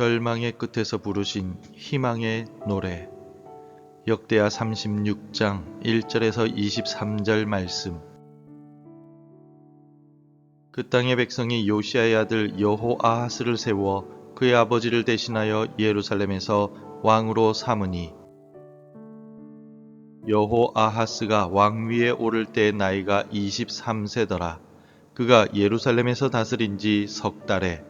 절망의 끝에서 부르신 희망의 노래. 역대하 36장 1절에서 23절 말씀. 그 땅의 백성이 요시아의 아들 여호아하스를 세워 그의 아버지를 대신하여 예루살렘에서 왕으로 삼으니 여호아하스가 왕위에 오를 때 나이가 23세더라. 그가 예루살렘에서 다스린 지 석 달에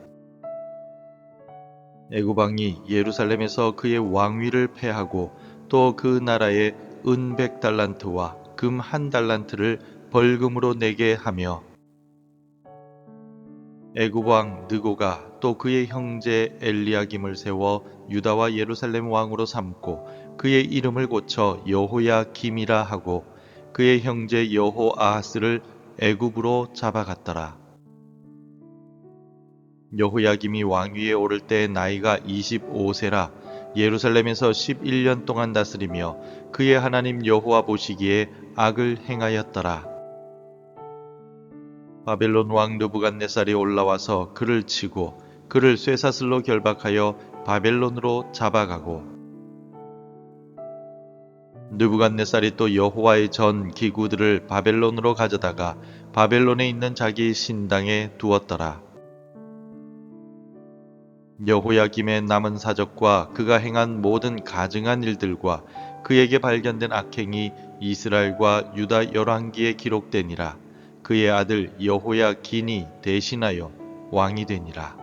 애굽왕이 예루살렘에서 그의 왕위를 패하고 또 그 나라에 은백 달란트와 금 한 달란트를 벌금으로 내게 하며 애굽 왕 느고가 또 그의 형제 엘리야김을 세워 유다와 예루살렘 왕으로 삼고 그의 이름을 고쳐 여호야 김이라 하고 그의 형제 여호아하스를 애굽으로 잡아갔더라. 여호야김이 왕위에 오를 때 나이가 25세라 예루살렘에서 11년 동안 다스리며 그의 하나님 여호와 보시기에 악을 행하였더라. 바벨론 왕 느부갓네살이 올라와서 그를 치고 그를 쇠사슬로 결박하여 바벨론으로 잡아가고 느부갓네살이 또 여호와의 전 기구들을 바벨론으로 가져다가 바벨론에 있는 자기 신당에 두었더라. 여호야김의 남은 사적과 그가 행한 모든 가증한 일들과 그에게 발견된 악행이 이스라엘과 유다 열왕기에 기록되니라. 그의 아들 여호야긴이 대신하여 왕이 되니라.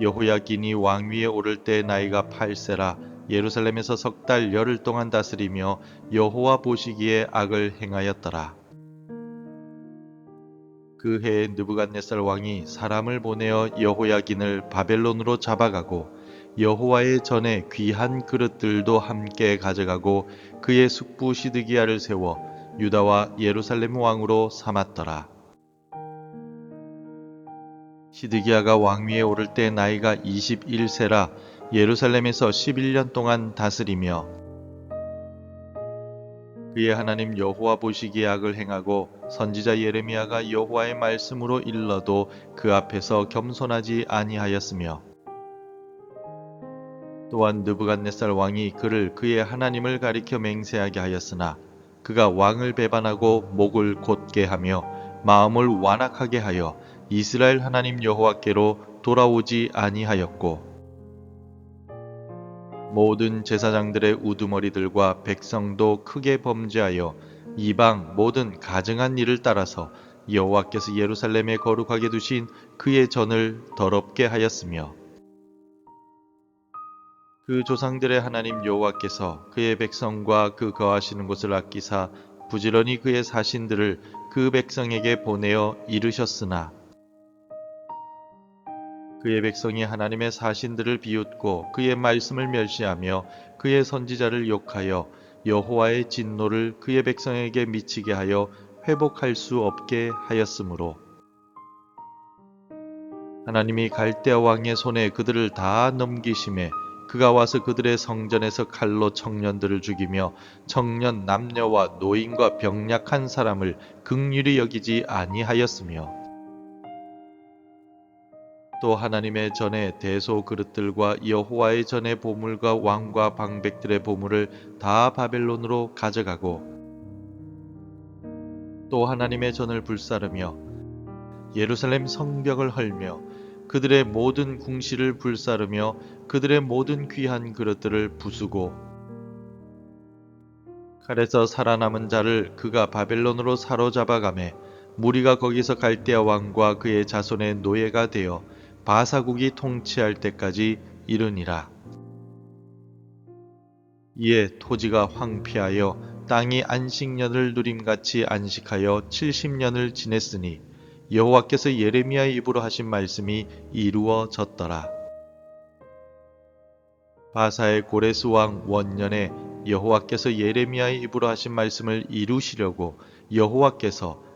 여호야긴이 왕위에 오를 때 나이가 8세라 예루살렘에서 석 달 열흘 동안 다스리며 여호와 보시기에 악을 행하였더라. 그 해에 느부갓네살 왕이 사람을 보내어 여호야긴을 바벨론으로 잡아가고 여호와의 전에 귀한 그릇들도 함께 가져가고 그의 숙부 시드기야를 세워 유다와 예루살렘 왕으로 삼았더라. 시드기야가 왕위에 오를 때 나이가 21세라 예루살렘에서 11년 동안 다스리며 그의 하나님 여호와 보시기에 악을 행하고 선지자 예레미야가 여호와의 말씀으로 일러도 그 앞에서 겸손하지 아니하였으며 또한 느부갓네살 왕이 그를 그의 하나님을 가리켜 맹세하게 하였으나 그가 왕을 배반하고 목을 곧게 하며 마음을 완악하게 하여 이스라엘 하나님 여호와께로 돌아오지 아니하였고 모든 제사장들의 우두머리들과 백성도 크게 범죄하여 이방 모든 가증한 일을 따라서 여호와께서 예루살렘에 거룩하게 두신 그의 전을 더럽게 하였으며 그 조상들의 하나님 여호와께서 그의 백성과 그 거하시는 곳을 아끼사 부지런히 그의 사신들을 그 백성에게 보내어 이르셨으나 그의 백성이 하나님의 사신들을 비웃고 그의 말씀을 멸시하며 그의 선지자를 욕하여 여호와의 진노를 그의 백성에게 미치게 하여 회복할 수 없게 하였으므로. 하나님이 갈대아 왕의 손에 그들을 다 넘기심에 그가 와서 그들의 성전에서 칼로 청년들을 죽이며 청년 남녀와 노인과 병약한 사람을 극률히 여기지 아니하였으며 또 하나님의 전에 대소 그릇들과 여호와의 전에 보물과 왕과 방백들의 보물을 다 바벨론으로 가져가고 또 하나님의 전을 불사르며 예루살렘 성벽을 헐며 그들의 모든 궁시를 불사르며 그들의 모든 귀한 그릇들을 부수고 칼에서 살아남은 자를 그가 바벨론으로 사로잡아가매 무리가 거기서 갈대아 왕과 그의 자손의 노예가 되어 바사국이 통치할 때까지 이르니라. 이에 토지가 황폐하여 땅이 안식년을 누림같이 안식하여 70년을 지냈으니 여호와께서 예레미야의 입으로 하신 말씀이 이루어졌더라. 바사의 고레스 왕 원년에 여호와께서 예레미야의 입으로 하신 말씀을 이루시려고 여호와께서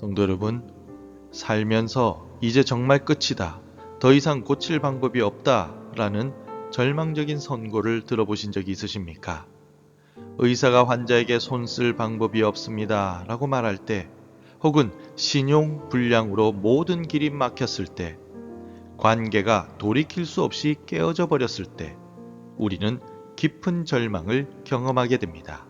성도 여러분, 살면서 이제 정말 끝이다. 더 이상 고칠 방법이 없다. 라는 절망적인 선고를 들어보신 적이 있으십니까? 의사가 환자에게 손 쓸 방법이 없습니다. 라고 말할 때, 혹은 신용 불량으로 모든 길이 막혔을 때, 관계가 돌이킬 수 없이 깨어져 버렸을 때, 우리는 깊은 절망을 경험하게 됩니다.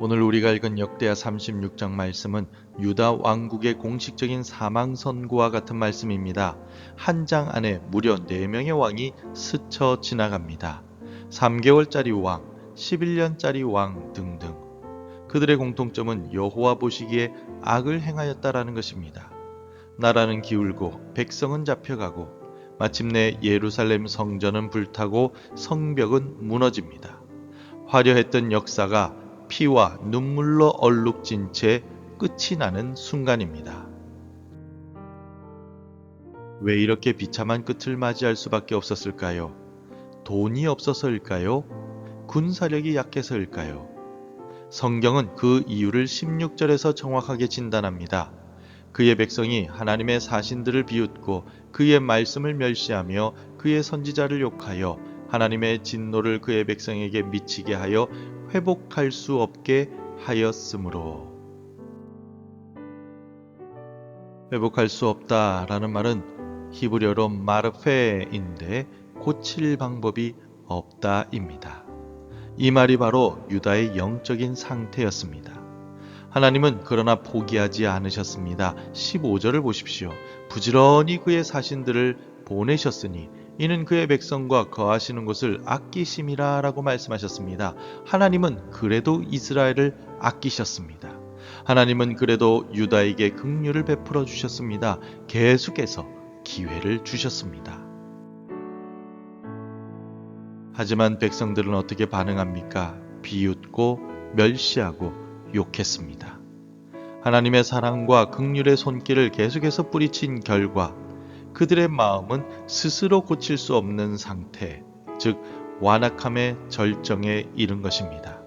오늘 우리가 읽은 역대하 36장 말씀은 유다 왕국의 공식적인 사망 선고와 같은 말씀입니다. 한 장 안에 무려 4명의 왕이 스쳐 지나갑니다. 3개월짜리 왕, 11년짜리 왕 등등. 그들의 공통점은 여호와 보시기에 악을 행하였다라는 것입니다. 나라는 기울고 백성은 잡혀가고 마침내 예루살렘 성전은 불타고 성벽은 무너집니다. 화려했던 역사가 피와 눈물로 얼룩진 채 끝이 나는 순간입니다. 왜 이렇게 비참한 끝을 맞이할 수밖에 없었을까요? 돈이 없어서일까요? 군사력이 약해서일까요? 성경은 그 이유를 16절에서 정확하게 진단합니다. 그의 백성이 하나님의 사신들을 비웃고 그의 말씀을 멸시하며 그의 선지자를 욕하여 하나님의 진노를 그의 백성에게 미치게 하여 회복할 수 없게 하였으므로 회복할 수 없다라는 말은 히브리어로 마르페인데 고칠 방법이 없다입니다. 이 말이 바로 유다의 영적인 상태였습니다. 하나님은 그러나 포기하지 않으셨습니다. 15절을 보십시오. 부지런히 그의 사신들을 보내셨으니 이는 그의 백성과 거하시는 곳을 아끼심이라 라고 말씀하셨습니다. 하나님은 그래도 이스라엘을 아끼셨습니다. 하나님은 그래도 유다에게 긍휼을 베풀어 주셨습니다. 계속해서 기회를 주셨습니다. 하지만 백성들은 어떻게 반응합니까? 비웃고 멸시하고 욕했습니다. 하나님의 사랑과 긍휼의 손길을 계속해서 뿌리친 결과 그들의 마음은 스스로 고칠 수 없는 상태, 즉 완악함의 절정에 이른 것입니다.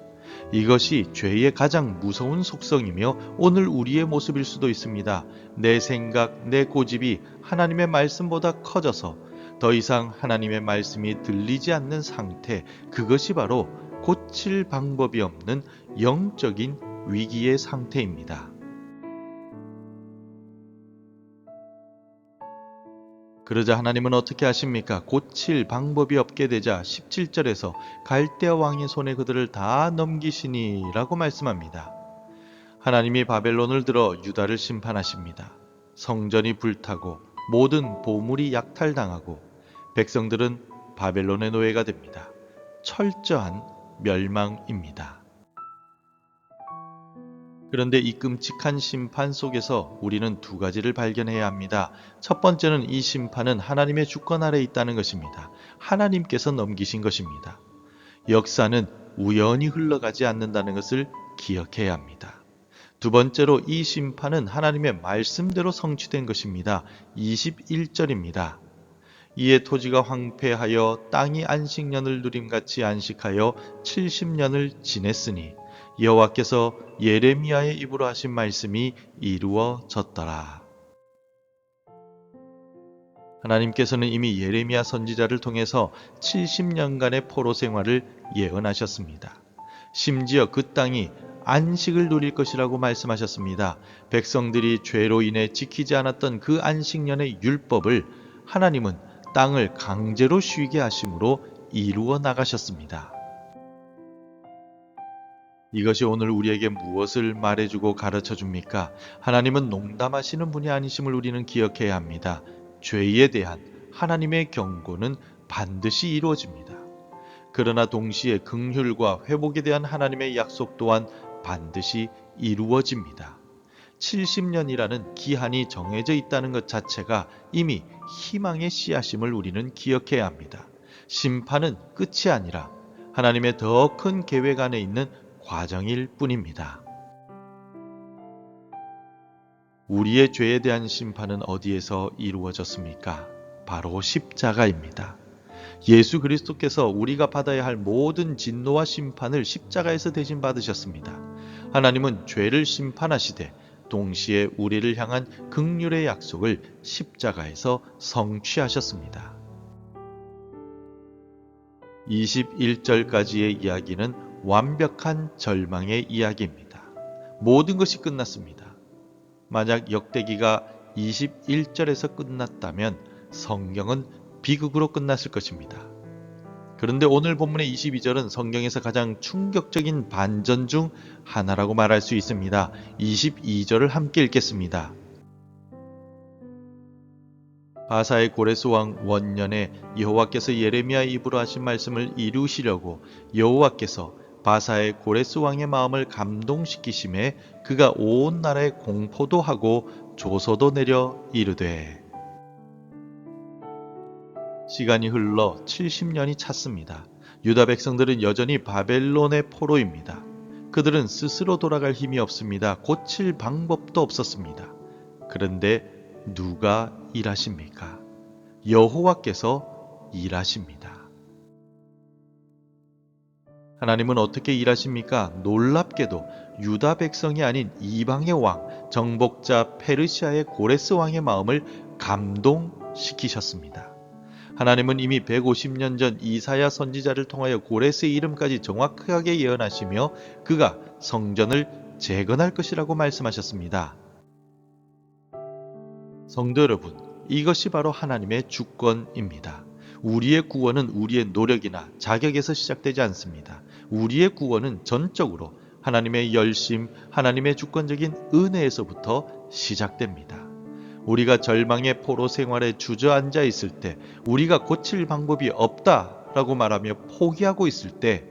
이것이 죄의 가장 무서운 속성이며 오늘 우리의 모습일 수도 있습니다. 내 생각, 내 고집이 하나님의 말씀보다 커져서 더 이상 하나님의 말씀이 들리지 않는 상태, 그것이 바로 고칠 방법이 없는 영적인 위기의 상태입니다. 그러자 하나님은 어떻게 하십니까? 고칠 방법이 없게 되자 17절에서 갈대아 왕의 손에 그들을 다 넘기시니라고 말씀합니다. 하나님이 바벨론을 들어 유다를 심판하십니다. 성전이 불타고 모든 보물이 약탈당하고 백성들은 바벨론의 노예가 됩니다. 철저한 멸망입니다. 그런데 이 끔찍한 심판 속에서 우리는 두 가지를 발견해야 합니다. 첫 번째는 이 심판은 하나님의 주권 아래 있다는 것입니다. 하나님께서 넘기신 것입니다. 역사는 우연히 흘러가지 않는다는 것을 기억해야 합니다. 두 번째로 이 심판은 하나님의 말씀대로 성취된 것입니다. 21절입니다. 이에 토지가 황폐하여 땅이 안식년을 누림같이 안식하여 70년을 지냈으니 여호와께서 예레미야의 입으로 하신 말씀이 이루어졌더라. 하나님께서는 이미 예레미야 선지자를 통해서 70년간의 포로 생활을 예언하셨습니다. 심지어 그 땅이 안식을 누릴 것이라고 말씀하셨습니다. 백성들이 죄로 인해 지키지 않았던 그 안식년의 율법을 하나님은 땅을 강제로 쉬게 하심으로 이루어 나가셨습니다. 이것이 오늘 우리에게 무엇을 말해주고 가르쳐 줍니까? 하나님은 농담하시는 분이 아니심을 우리는 기억해야 합니다. 죄에 대한 하나님의 경고는 반드시 이루어집니다. 그러나 동시에 긍휼과 회복에 대한 하나님의 약속 또한 반드시 이루어집니다. 70년이라는 기한이 정해져 있다는 것 자체가 이미 희망의 씨앗임을 우리는 기억해야 합니다. 심판은 끝이 아니라 하나님의 더 큰 계획 안에 있는 과정일 뿐입니다. 우리의 죄에 대한 심판은 어디에서 이루어졌습니까? 바로 십자가입니다. 예수 그리스도께서 우리가 받아야 할 모든 진노와 심판을 십자가에서 대신 받으셨습니다. 하나님은 죄를 심판하시되 동시에 우리를 향한 극률의 약속을 십자가에서 성취하셨습니다. 21절까지의 이야기는 완벽한 절망의 이야기입니다. 모든 것이 끝났습니다. 만약 역대기가 21절에서 끝났다면 성경은 비극으로 끝났을 것입니다. 그런데 오늘 본문의 22절은 성경에서 가장 충격적인 반전 중 하나라고 말할 수 있습니다. 22절을 함께 읽겠습니다. 바사의 고레스 왕 원년에 여호와께서 예레미야 입으로 하신 말씀을 이루시려고 여호와께서 바사의 고레스 왕의 마음을 감동시키심에 그가 온 나라에 공포도 하고 조서도 내려 이르되 시간이 흘러 70년이 찼습니다. 유다 백성들은 여전히 바벨론의 포로입니다. 그들은 스스로 돌아갈 힘이 없습니다. 고칠 방법도 없었습니다. 그런데 누가 일하십니까? 여호와께서 일하십니다. 하나님은 어떻게 일하십니까? 놀랍게도 유다 백성이 아닌 이방의 왕, 정복자 페르시아의 고레스 왕의 마음을 감동시키셨습니다. 하나님은 이미 150년 전 이사야 선지자를 통하여 고레스의 이름까지 정확하게 예언하시며 그가 성전을 재건할 것이라고 말씀하셨습니다. 성도 여러분, 이것이 바로 하나님의 주권입니다. 우리의 구원은 우리의 노력이나 자격에서 시작되지 않습니다. 우리의 구원은 전적으로 하나님의 열심, 하나님의 주권적인 은혜에서부터 시작됩니다. 우리가 절망의 포로 생활에 주저앉아 있을 때, 우리가 고칠 방법이 없다라고 말하며 포기하고 있을 때,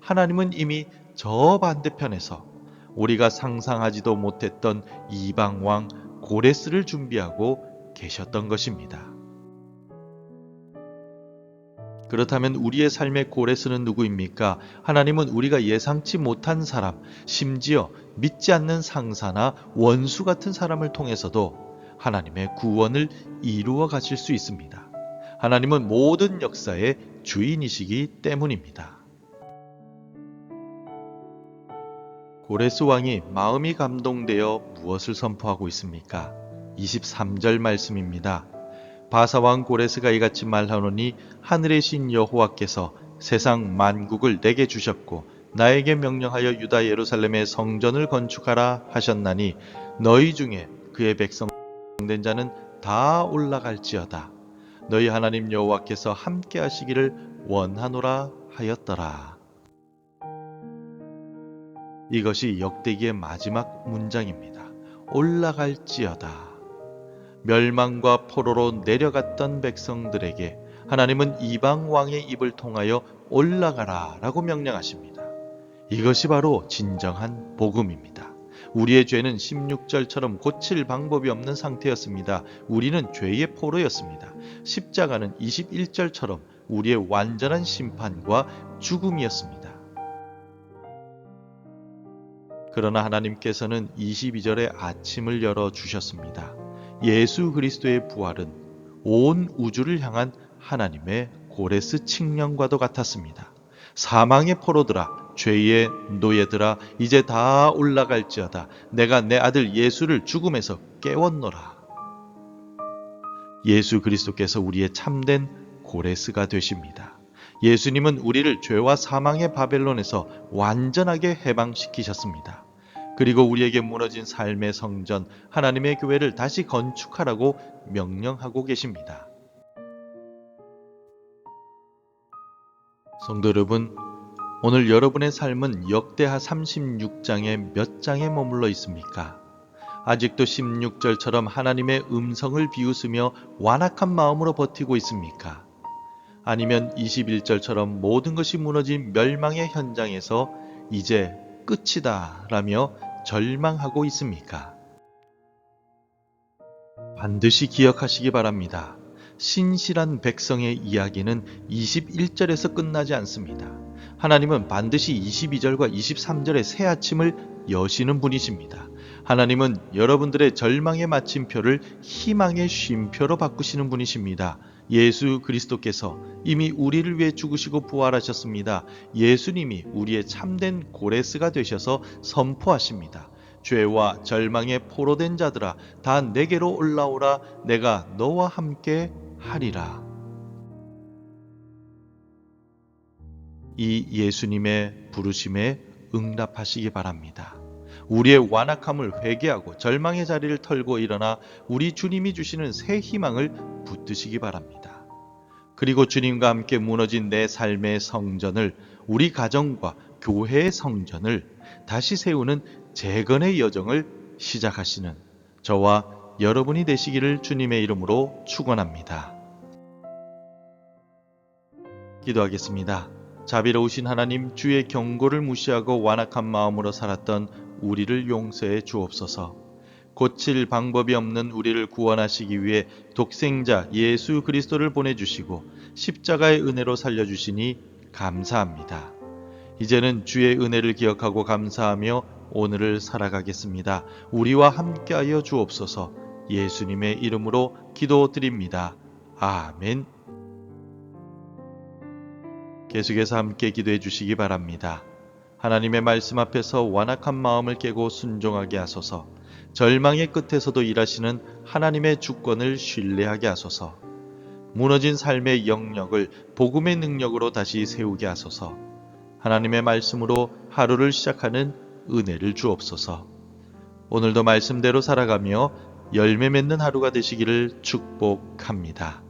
하나님은 이미 저 반대편에서 우리가 상상하지도 못했던 이방왕 고레스를 준비하고 계셨던 것입니다. 그렇다면 우리의 삶의 고레스는 누구입니까? 하나님은 우리가 예상치 못한 사람, 심지어 믿지 않는 상사나 원수 같은 사람을 통해서도 하나님의 구원을 이루어 가실 수 있습니다. 하나님은 모든 역사의 주인이시기 때문입니다. 고레스 왕이 마음이 감동되어 무엇을 선포하고 있습니까? 23절 말씀입니다. 바사왕 고레스가 이같이 말하노니 하늘의 신 여호와께서 세상 만국을 내게 주셨고 나에게 명령하여 유다 예루살렘의 성전을 건축하라 하셨나니 너희 중에 그의 백성 된 자는 다 올라갈지어다. 너희 하나님 여호와께서 함께 하시기를 원하노라 하였더라. 이것이 역대기의 마지막 문장입니다. 올라갈지어다. 멸망과 포로로 내려갔던 백성들에게 하나님은 이방 왕의 입을 통하여 올라가라 라고 명령하십니다. 이것이 바로 진정한 복음입니다. 우리의 죄는 16절처럼 고칠 방법이 없는 상태였습니다. 우리는 죄의 포로였습니다. 십자가는 21절처럼 우리의 완전한 심판과 죽음이었습니다. 그러나 하나님께서는 22절에 아침을 열어 주셨습니다. 예수 그리스도의 부활은 온 우주를 향한 하나님의 고레스 칙령과도 같았습니다. 사망의 포로들아, 죄의 노예들아, 이제 다 올라갈지어다. 내가 내 아들 예수를 죽음에서 깨웠노라. 예수 그리스도께서 우리의 참된 고레스가 되십니다. 예수님은 우리를 죄와 사망의 바벨론에서 완전하게 해방시키셨습니다. 그리고 우리에게 무너진 삶의 성전, 하나님의 교회를 다시 건축하라고 명령하고 계십니다. 성도 여러분, 오늘 여러분의 삶은 역대하 36장의 몇 장에 머물러 있습니까? 아직도 16절처럼 하나님의 음성을 비웃으며 완악한 마음으로 버티고 있습니까? 아니면 21절처럼 모든 것이 무너진 멸망의 현장에서 이제 끝이다 라며 절망하고 있습니까? 반드시 기억하시기 바랍니다. 신실한 백성의 이야기는 21절에서 끝나지 않습니다. 하나님은 반드시 22절과 23절의 새 아침을 여시는 분이십니다. 하나님은 여러분들의 절망의 마침표를 희망의 쉼표로 바꾸시는 분이십니다. 예수 그리스도께서 이미 우리를 위해 죽으시고 부활하셨습니다. 예수님이 우리의 참된 고레스가 되셔서 선포하십니다. 죄와 절망에 포로된 자들아 다 내게로 올라오라 내가 너와 함께 하리라. 이 예수님의 부르심에 응답하시기 바랍니다. 우리의 완악함을 회개하고 절망의 자리를 털고 일어나 우리 주님이 주시는 새 희망을 붙드시기 바랍니다. 그리고 주님과 함께 무너진 내 삶의 성전을 우리 가정과 교회의 성전을 다시 세우는 재건의 여정을 시작하시는 저와 여러분이 되시기를 주님의 이름으로 축원합니다. 기도하겠습니다. 자비로우신 하나님 주의 경고를 무시하고 완악한 마음으로 살았던 우리를 용서해 주옵소서. 고칠 방법이 없는 우리를 구원하시기 위해 독생자 예수 그리스도를 보내주시고 십자가의 은혜로 살려주시니 감사합니다. 이제는 주의 은혜를 기억하고 감사하며 오늘을 살아가겠습니다. 우리와 함께하여 주옵소서 예수님의 이름으로 기도드립니다. 아멘. 계속해서 함께 기도해 주시기 바랍니다. 하나님의 말씀 앞에서 완악한 마음을 깨고 순종하게 하소서. 절망의 끝에서도 일하시는 하나님의 주권을 신뢰하게 하소서. 무너진 삶의 영역을 복음의 능력으로 다시 세우게 하소서. 하나님의 말씀으로 하루를 시작하는 은혜를 주옵소서. 오늘도 말씀대로 살아가며 열매 맺는 하루가 되시기를 축복합니다.